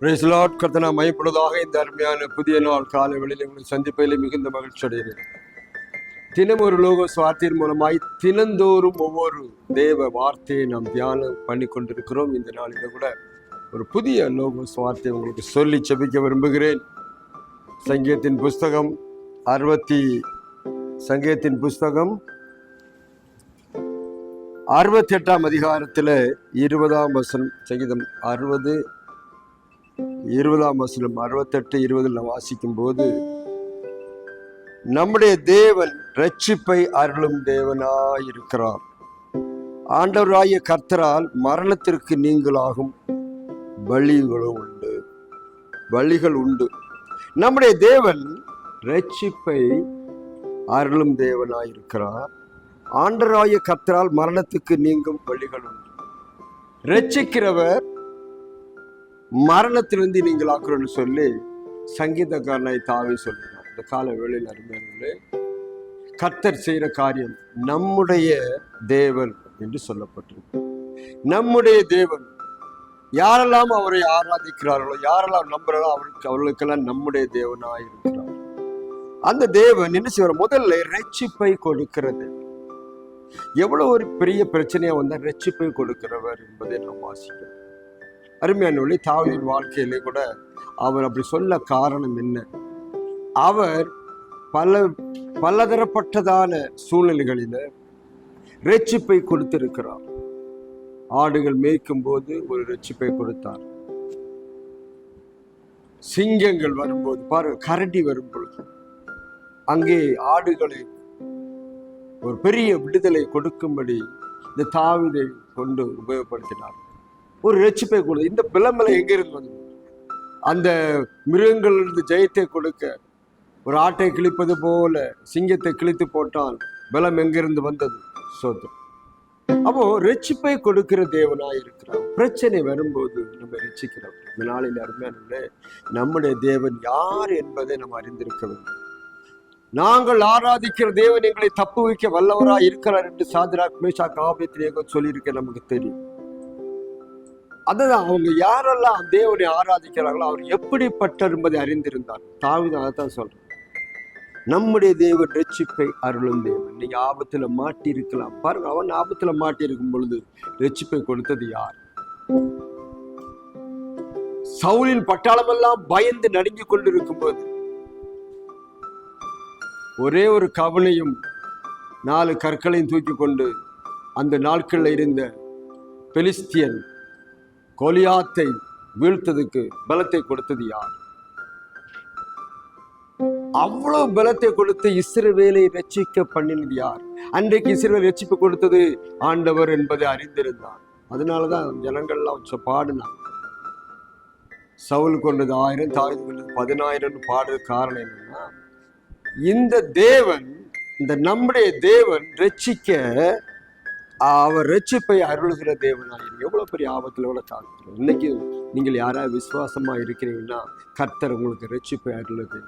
பிரைஸ்லாட் கர்த்தனா மயப்படுவதாக இந்த அருமையான புதிய நாள் காலை வெளியில் உங்களை சந்திப்பதில் மிகுந்த மகிழ்ச்சி அடைகிறேன். தினம் ஒரு லோக சுவார்த்தையின் மூலமாய் தினந்தோறும் ஒவ்வொரு தேவ வார்த்தையை நாம் தியானம் பண்ணி கொண்டிருக்கிறோம் இந்த நாளில் கூட ஒரு புதிய லோக சுவார்த்தை உங்களுக்கு சொல்லி செபிக்க விரும்புகிறேன். சங்கீதத்தின் புஸ்தகம் அறுபத்தி சங்கீதத்தின் புஸ்தகம் அறுபத்தி எட்டாம் அதிகாரத்தில் இருபதாம் வசனம் சங்கீதம் அறுபது இருபதாம் வசனம் அறுபத்தெட்டு இருபதில் வாசிக்கும் போது நம்முடைய தேவன் ரட்சிப்பை அருளும் தேவனாயிருக்கிறார். ஆண்டவராய கர்த்தரால் மரணத்திற்கு நீங்களாகும் வழிகளும் உண்டு. வழிகள் உண்டு. நம்முடைய தேவன் ரட்சிப்பை அருளும் தேவனாயிருக்கிறார். ஆண்டராய கர்த்தரால் மரணத்துக்கு நீங்கும் வழிகள் உண்டு. ரட்சிக்கிறவர் மரணத்திலிருந்து நீங்கள் ஆக்குறோன்னு சொல்லி சங்கீதக்காரனை தாவி சொல்லுறான் இந்த கால வேளையில் அருமையானே கர்த்தர் செய்கிற காரியம் நம்முடைய தேவன் என்று சொல்லப்பட்டிருக்கு. நம்முடைய தேவன் யாரெல்லாம் அவரை ஆராதிக்கிறார்களோ யாரெல்லாம் நம்புறாரோ அவருக்கு அவர்களுக்கெல்லாம் நம்முடைய தேவனாக இருக்கிறார். அந்த தேவன் என்ன செய்வார்? முதல்ல ரட்சிப்பை கொடுக்கிறது. எவ்வளவு ஒரு பெரிய பிரச்சனையா வந்தால் ரட்சிப்பை கொடுக்கிறவர் என்பதை நாம் வாசிக்கிறோம். அருமையான ஒளி தாவியின் வாழ்க்கையிலே கூட அவர் அப்படி சொல்ல காரணம் என்ன? அவர் பல பலதரப்பட்டதான சூழ்நிலைகளில் ரட்சிப்பை கொடுத்திருக்கிறார். ஆடுகள் மேய்க்கும் போது ஒரு ரட்சிப்பை கொடுத்தார். சிங்கங்கள் வரும்போது பாரு கரடி வரும் பொழுது அங்கே ஆடுகளை ஒரு பெரிய விடுதலை கொடுக்கும்படி இந்த தாவிதை கொண்டு உபயோகப்படுத்தினார். ஒரு ரட்சிப்பை கொடு இந்த பிளம்பலை எங்கிருந்து வந்தது? அந்த மிருகங்களிலிருந்து ஜெயத்தை கொடுக்க ஒரு ஆட்டை கிழிப்பது போல சிங்கத்தை கிழித்து போட்டால் பலம் எங்கிருந்து வந்தது? சோதம் அப்போ ரட்சிப்பை கொடுக்கிற தேவனா இருக்கிறார். பிரச்சனை வரும்போது நம்ம ரட்சிக்கிறோம். இந்த நாளில் அருமையான நம்முடைய தேவன் யார் என்பதை நம்ம அறிந்திருக்க வேண்டும். நாங்கள் ஆராதிக்கிற தேவன் எங்களை தப்பு வைக்க வல்லவராய் இருக்கிறார் என்று சாதிராக் மேஷா காவியத்திலேயே சொல்லியிருக்க நமக்கு தெரியும். அதுதான் அவங்க யாரெல்லாம் தேவனை ஆராதிக்கிறார்களோ அவர் எப்படிப்பட்டார் என்பதை அறிந்திருந்தார். தாவிதம் அதான் சொல்றேன் நம்முடைய தேவன் ரட்சிப்பை அருளும் தேவன். இன்னைக்கு ஆபத்துல மாட்டி இருக்கலாம் பாருங்க அவன் ஆபத்துல மாட்டி இருக்கும் பொழுது ரட்சிப்பை கொடுத்தது யார்? சவுலின் பட்டாளமெல்லாம் பயந்து நடுங்கிக் கொண்டிருக்கும் போது ஒரே ஒரு கவனையும் நாலு கற்களையும் தூக்கி கொண்டு அந்த நாட்களில் இருந்த பெலிஸ்தியன் கோலியாத்தை வீழ்த்ததுக்கு பலத்தை கொடுத்தது யார்? அவ்வளவு பலத்தை கொடுத்து இஸ்ரவேலை ரட்சிக்க பண்ணினது யார்? அன்றைக்கு இஸ்ரவேல் ரட்சிப்பு கொடுத்தது ஆண்டவர் என்பதை அறிந்திருந்தார். அதனாலதான் ஜனங்கள்லாம் சொ- பாடினான் சவுல் கொண்டது ஆயிரம் தாழ்ந்து கொண்டது பதினாயிரம் பாடுறது காரணம் என்னன்னா இந்த தேவன் இந்த நம்முடைய தேவன் ரட்சிக்க அவர் ரட்சிப்பை அருளுகிற தேவனாயிரு எவ்வளோ பெரிய ஆபத்தில் எவ்வளோ தாக்குறோம் இன்னைக்கு நீங்கள் யாராவது விசுவாசமாக இருக்கிறீங்கன்னா கர்த்தர் உங்களுக்கு ரட்சிப்பை அருளுது.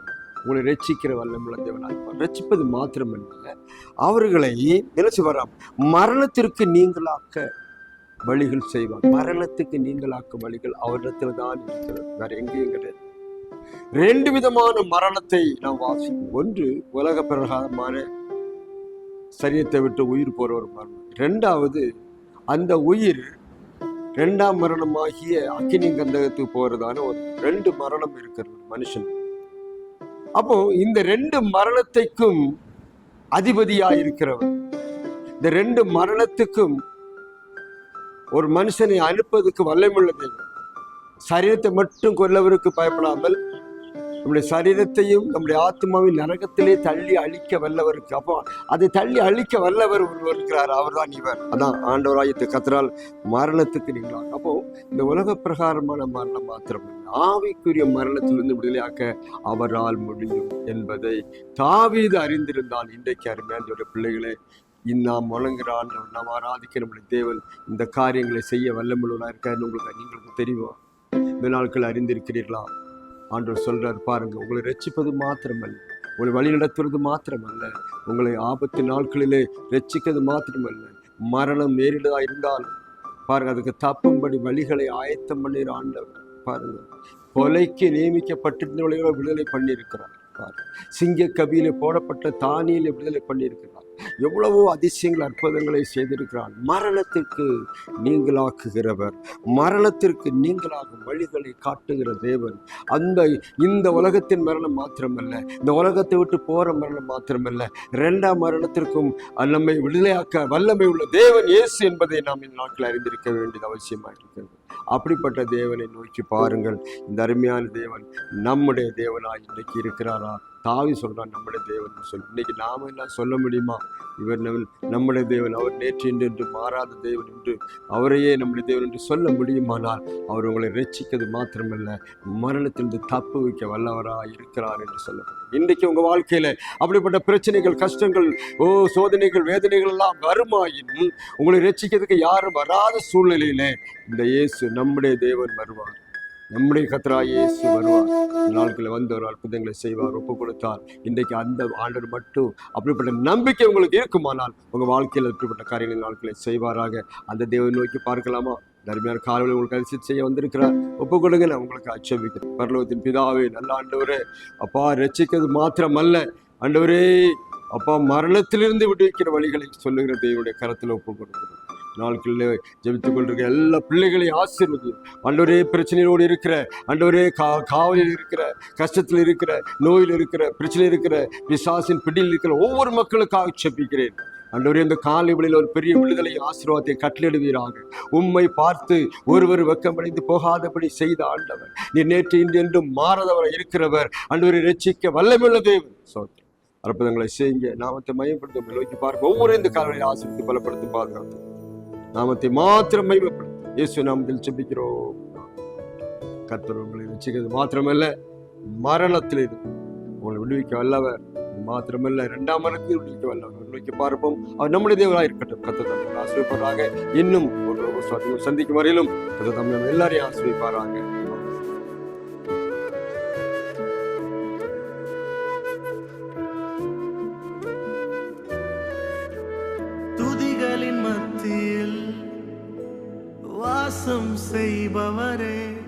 உங்களை ரட்சிக்கிற வல்லமுள்ள தேவனாய் இருப்பார். ரட்சிப்பது மாத்திரமல்ல அவர்களை நினைச்சு வராம் மரணத்திற்கு நீங்களாக்க வழிகள் செய்வார். மரணத்துக்கு நீங்களாக்க வழிகள் அவரிடத்துல தான் இருக்கிறது. வேற எங்கேயும் கிடையாது. ரெண்டு விதமான மரணத்தை நாம் வாசிக்கும் ஒன்று உலக பிரகாரமான சரீரத்தை விட்டு உயிர் போற ஒரு மரணம் ரெண்டாவது அந்த உயிர் ரெண்டாம் மரணமாகிய அக்கினி கந்தகத்துக்கு போறதான ஒரு ரெண்டு மரணம் இருக்கிறது மனுஷன். அப்போ இந்த ரெண்டு மரணத்தைக்கும் அதிபதியா இருக்கிறவர். இந்த ரெண்டு மரணத்துக்கும் ஒரு மனுஷனை அனுப்பதுக்கு வல்லமுள்ள சரீரத்தை மட்டும் கொல்லவருக்கு பயப்படாமல் நம்முடைய சரீரத்தையும் நம்முடைய ஆத்மாவின் நரகத்திலே தள்ளி அழிக்க வல்லவருக்கு அப்போ அதை தள்ளி அழிக்க வல்லவர் ஒருவர் இருக்கிறார். அவர்தான் இவர். அதான் ஆண்டவராயத்து கத்தரால் மரணத்துக்கு நீங்களா அப்போ இந்த உலக பிரகாரமான மரணம் மாத்திரம் ஆவிக்குரிய மரணத்திலிருந்து விடுதலையாக்க அவரால் முடியும் என்பதை தாவீது அறிந்திருந்தால் இன்றைக்கு அருமையான பிள்ளைகளே நாம் வணங்குகிற ஆண்டவர் நாம் ஆராதிக்க நம்முடைய தேவன் இந்த காரியங்களை செய்ய வல்லமுள்ளவராக இருக்காருன்னு உங்களுக்கு நீங்களுக்கு தெரியும்? இந்த நாட்கள் அறிந்திருக்கிறீர்களா? ஆண்டவர் சொல்றார் பாருங்க உங்களை ரசிப்பது மாத்திரமல்ல உங்களை வழி நடத்துறது மாத்திரமல்ல உங்களை ஆபத்து நாட்களிலே ரட்சிக்கிறது மாத்திரமல்ல மரணம் நேரிடதா இருந்தாலும் பாருங்க அதுக்கு தப்பும்படி வழிகளை ஆயத்தம் பண்ணுகிற ஆண்டவர் பாருங்க. கொலைக்கு நியமிக்கப்பட்டிருந்தவர்களை விடுதலை பண்ணியிருக்கிறார் பாருங்கள் சிங்க கபியிலே போடப்பட்ட தானியில் விடுதலை பண்ணியிருக்கிறார். எவ்வளவோ அதிசயங்கள் அற்புதங்களை செய்திருக்கிறார் மரணத்திற்கு நீங்களாக்குகிறவர். மரணத்திற்கு நீங்களாகும் வழிகளை காட்டுகிற தேவன். அந்த இந்த உலகத்தின் மரணம் மாத்திரமல்ல இந்த உலகத்தை விட்டு போகிற மரணம் மாத்திரமல்ல. ரெண்டாம் மரணத்திற்கும் நம்மை விடுதலையாக்க வல்லமை உள்ள தேவன் இயேசு என்பதை நாம் இந்த நாட்கள் அறிந்திருக்க வேண்டியது அவசியமாக இருக்கிறது. அப்படிப்பட்ட தேவனை நோக்கி பாருங்கள். இந்த அருமையான தேவன் நம்முடைய தேவனாய் இன்றைக்கு இருக்கிறாரா? தாவி சொல்கிறான் நம்முடைய தேவன் சொல்லி. இன்னைக்கு நாம எல்லாம் சொல்ல முடியுமா? இவர் நம்முடைய தேவன் அவர் நேற்று இன்று என்று மாறாத தேவன் என்று அவரையே நம்முடைய தேவன் என்று சொல்ல முடியுமானால் அவர் உங்களை ரட்சிக்கிறது மாத்திரமல்ல மரணத்திலிருந்து தப்பு வைக்க வல்லவராக இருக்கிறார் என்று சொல்ல இன்றைக்கு உங்கள் வாழ்க்கையில் அப்படிப்பட்ட பிரச்சனைகள் கஷ்டங்கள் ஓ சோதனைகள் வேதனைகள் எல்லாம் வருமாயின் உங்களை ரட்சிக்கிறதுக்கு யாரும் வராத சூழ்நிலையில இந்த இயேசு நம்முடைய தேவன் வருவார். நம்முடைய கத்தராயே வருவார். நாட்களில் வந்து ஒரு அற்புதங்களை செய்வார் ஒப்பு கொடுத்தார் இன்றைக்கு அந்த ஆண்டவர் மட்டும் அப்படிப்பட்ட நம்பிக்கை உங்களுக்கு இருக்குமானால் உங்க வாழ்க்கையில் அப்படிப்பட்ட காரியங்கள் நாட்களை செய்வாராக. அந்த தேவனை நோக்கி பார்க்கலாமா? தர்மியார் காலையில் உங்களுக்கு அரிசி செய்ய வந்திருக்கிறார். ஒப்பு கொடுங்க நான் உங்களுக்கு அச்சமிக்கிறேன் பரலோகத்தின் பிதாவே நல்ல ஆண்டவரே அப்பா ரசிக்கிறது மாத்திரமல்ல. ஆண்டவரே அப்பா மரணத்திலிருந்து விடுவிக்கிற வழிகளை சொல்லுகிற தேவனுடைய கரத்தில் ஒப்பு கொடுக்கிறோம் நாட்களில் ஜெபித்துக் கொண்டிருக்கிற எல்லா பிள்ளைகளையும் ஆசீர்வதி அண்டவரே பிரச்சனையோடு இருக்கிற அண்டவரே கா காவலில் இருக்கிற கஷ்டத்தில் இருக்கிற நோயில் இருக்கிற பிரச்சனை இருக்கிற பிசாசின் பிடியில் இருக்கிற ஒவ்வொரு மக்களுக்காக செப்பிக்கிறேன் அன்றவரே இந்த காலை வழியில் ஒரு பெரிய விடுதலை ஆசீர்வாதத்தை கட்டளிடுவீராக உம்மை பார்த்து ஒருவர் வெக்கமடைந்து போகாதபடி செய்த ஆண்டவர் நீ நேற்று இன்று என்றும் மாறாதவர் இருக்கிறவர். அன்றவரை ரட்சிக்க வல்லமுள்ள தேவன். சோத்திரம். அற்புதங்களை செய்யுங்க. நாமத்தை மையப்படுத்த நோக்கி பார்க்க ஒவ்வொரு இந்த காலையை ஆசிரியத்து பலப்படுத்தும் பாதுகாத்து நாமத்தை மாத்திரம் மையப்படுத்தும் இயேசு நாமத்தில் செபிக்கிறோம் கத்தர் உங்களை ரட்சிக்கிறது மாத்திரமல்ல மரணத்தில் இருந்து உங்களை விடுவிக்க வல்லவர் மாத்திரமல்ல இரண்டாம் மரணத்தில் விடுவிக்க வல்லவர். விடுவிக்க பார்ப்போம். அவர் நம்முடைய தேவராக இருக்கட்டும். கத்த தமிழ் ஆசிரியப்பாராக இன்னும் ஒரு ஒரு சந்திக்கும் வரையிலும் கத்த தமிழ் எல்லாரையும் ஆசிரியப்பாராங்க வாசம் செய்பவரே.